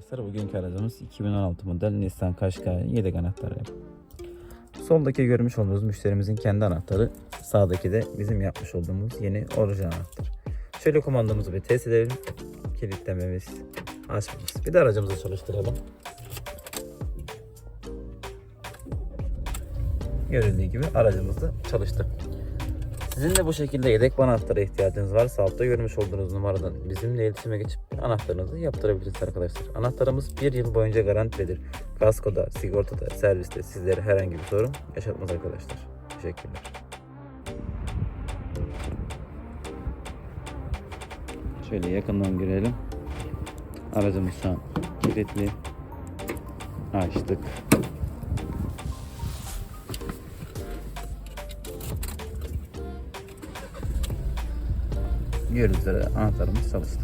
Arkadaşlar bugünkü aracımız 2016 model Nissan Qashqai 7 anahtarı. Soldaki görmüş olduğunuz müşterimizin kendi anahtarı. Sağdaki de bizim yapmış olduğumuz yeni orijinal anahtar. Şöyle kumandamızı bir test edelim. Kilitlememiz, açmamız. Bir de aracımızı çalıştıralım. Görüldüğü gibi aracımız da çalıştı. Sizin de bu şekilde yedek anahtara ihtiyacınız varsa altta görmüş olduğunuz numaradan bizimle iletişime geçip anahtarınızı yaptırabilirsiniz arkadaşlar. Anahtarımız bir yıl boyunca garantilidir. Kaskoda, sigortada, serviste sizlere herhangi bir sorun yaşatmaz arkadaşlar. Teşekkürler. Şöyle yakından görelim. Aracımız şu an kilitli. Açtık. Gördüğünüz üzere anahtarımız çalıştı.